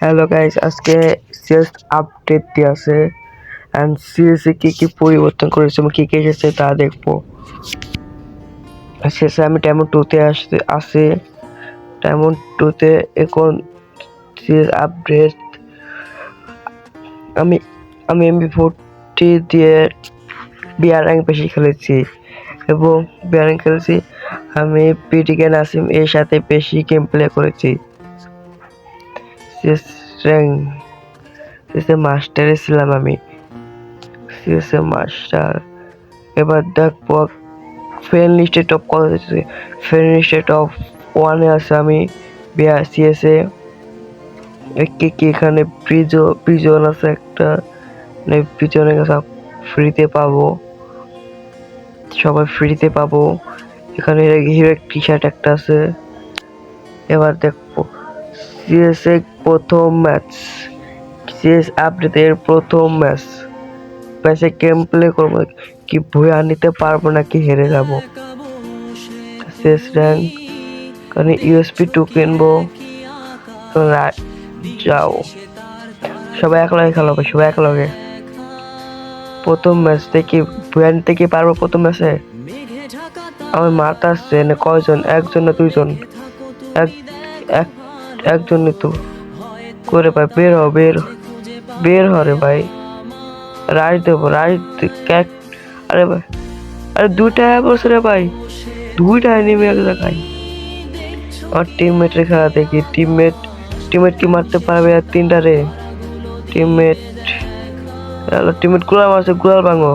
Hello guys আজকে CS update দিয়ে আছে। অ্যান্ড সিএসে কি কি পরিবর্তন করেছে এবং কি কি এসেছে তা দেখব। শেষে আমি ডায়মন্ড টুতে আসতে আসে। ডায়মন্ড টুতে এখন সিএস আপডেট আমি আমি এমবি ফোরটি দিয়ে বিয়ার র্যাঙ্ক বেশি খেলেছি। এবং বিয়ার র্যাঙ্ক খেলেছি। আমি পিটিকে নাসিম এর সাথে বেশি গেম প্লে করেছি। সিএসএ মাস্টারে ছিলাম আমি। সিএসএ মাস্টার এবার দেখব ফ্রেন্ড লিস্টে টপ কত হচ্ছে ফ্রেন্ড লিস্টে টপ ওয়ানে আছে আমি বিয়া সিএসএ কি কি এখানে প্রিজো প্রিজন আছে একটা। মানে প্রিজনের কাছে ফ্রিতে পাবো। সবাই ফ্রিতে পাবো। এখানে হিরো একটা আছে। এবার দেখব সিএসএ প্রথম ম্যাচ সিএস আপডেটের প্রথম ম্যাচ ম্যাচে গেম প্লে করব কি ভুয়া নিতে পারব নাকি হেরে যাব। সিএস র্যাঙ্ক কারণ ইউএসপি টু কিনবো। যাও। সবাই একলগে খেলো ভাই, সবাই একলগে। প্রথম ম্যাচ থেকে ভুয়া নিতে কি পারব প্রথম ম্যাচে আমার মাথা আসছে না কয়জন? একজন না দুইজন? এক এক একজনই তো করে ভাই, বের হ বের বের হ রে ভাই। রাইট দেবো, রাইট ক্যাক। আরে ভাই, আরে দুইটা বসে রে ভাই। দুইটা নেমে এক জায়গায়। আমার টিমমেটের খেলা দেখি। টিমমেট টিমমেট কি মারতে পারবে আর তিনটা রে? টিমমেট টিমমেট গুলাল মারছে, গুলাল ভাঙো।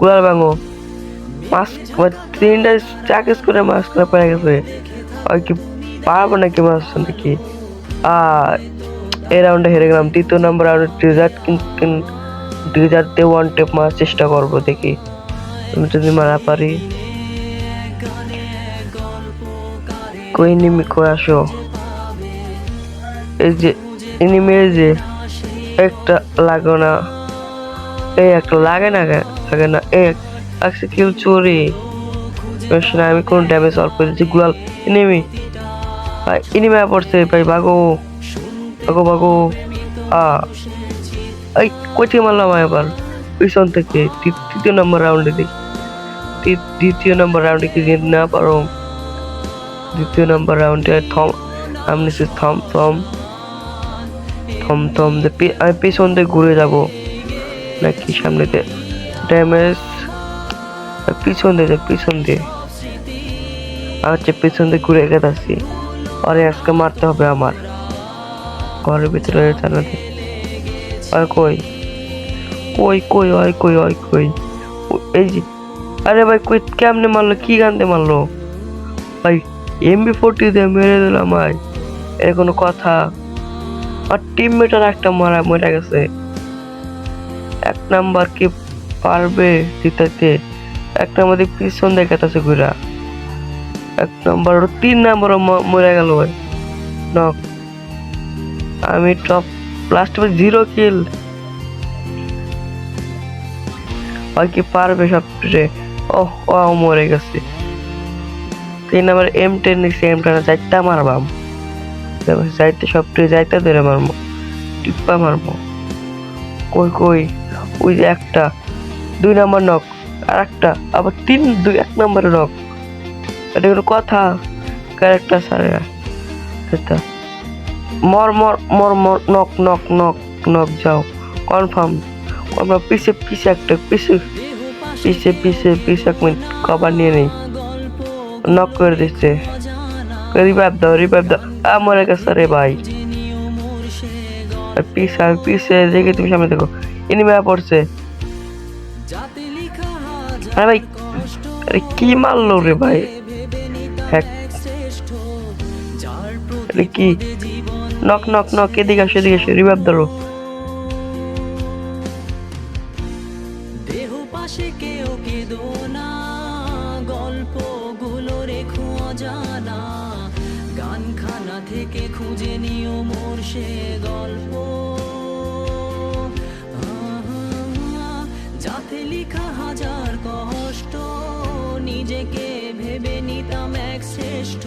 গুলাল ভাঙো। মাস তিনটা চাকেস করে মাস করে পড়ে গেছে। আর কি পারব নাকি মাস নাকি? এই রাউন্ডে হেরে গেলাম। দ্বিতীয় নম্বর রাউন্ডে ডেজার্ট ডেজার্টে ওয়ান টেপ মারার চেষ্টা করব দেখি। আমি যদি মারা পারি। কই নিমি করে আসো? এই যে এনিমি যে একটা লাগো না। এই একটা লাগে না লাগে না। এক একশো কিল চুরি। আমি কোন ড্যামেজ অল্প দিচ্ছি গুলাল এনিমি ভাই এনিমি পড়ছে, ভাই ভাগো ভাগো ভাগো এই থেকে মারলাম এবার, পিছন থেকে তৃতীয় নম্বর রাউন্ডে দেখি দ্বিতীয় নম্বর রাউন্ডে কি না পারো, দ্বিতীয় নম্বর রাউন্ডে থম, আমি থম থম থম থম আমি পিছন দিয়ে ঘুরে যাব, নাকি সামনে দিয়ে, ড্যামেজ, পিছন দিয়ে পিছন দিয়ে আচ্ছা পিছন দিয়ে ঘুরে গেছি আরে আজকে মারতে হবে আমার। ঘরের ভিতরে জানাতে আর কই? কই কই ওই কই ওই কই? এই যে, আরে ভাই, কই কেমনে মারলো? কি গানতে মারলো? ভাই এমবি ফোরটি দিয়ে মেরে দিল আমায়। এর কোনো কথা? আর টিমমেট আর একটা মারা মরে গেছে। এক নাম্বার কি পারবে জিতাতে এক নাম্বার পিছন দেখে আছে ঘুরা। এক নম্বর তিন নাম্বার মরে গেল ভাই। নক। আমি টপ লাস্ট জিরো কিল হয় কি পারবে সবচেয়ে ওহ, ও মরে গেছে। তিন নাম্বার এম টেন নিচ্ছে এম টেন যাইতে মারবাম। যাইতে সবচেয়ে যাইতে ধরে মারবো। টিপ্পা মারবো। কই কই? ওই যে একটা। দুই নাম্বার নক। আর একটা আবার তিন, দুই, এক নম্বরে নক। এটা কোনো কথা। ক্যারেক্টার সারে এটা। মর মর মর মর, নক নক নক নক, যাও। কনফার্ম কনফার্ম পিছে পিছে একটা, পিছে। পিছে পিছে পিছে এক মিনিট কভার নিয়ে নেই। নক করে দিচ্ছে। রিভাইভ দাও রিভাইভ দাও। আ, মরে গেছে রে ভাই। পিছে, আর পিছে, দেখে তুমি সামনে দেখো। এনিমে পড়ছে। আরে ভাই, আরে কি মারলো রে ভাই? কি? নক নক নক, এদিকে আসো এদিকে আসো ধরো। না, গল্পগুলো রেখো অজানা। গানখানা থেকে খুঁজে নিও মোর সে গল্প। যাতে লিখা হাজার কষ্ট, নিজেকে শ্রেষ্ঠ,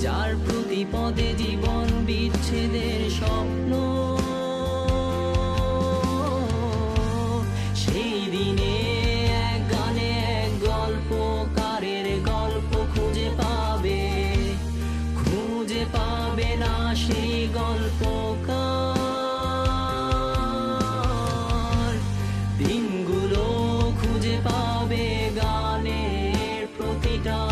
যার প্রতিপদে জীবন বিচ্ছেদের স্বপ্ন। সেই দিনে এক গানে এক গল্পকারের গল্প খুঁজে পাবে। খুঁজে পাবে না সেই গল্পকার। দিনগুলো খুঁজে পাবে গানের প্রতিটা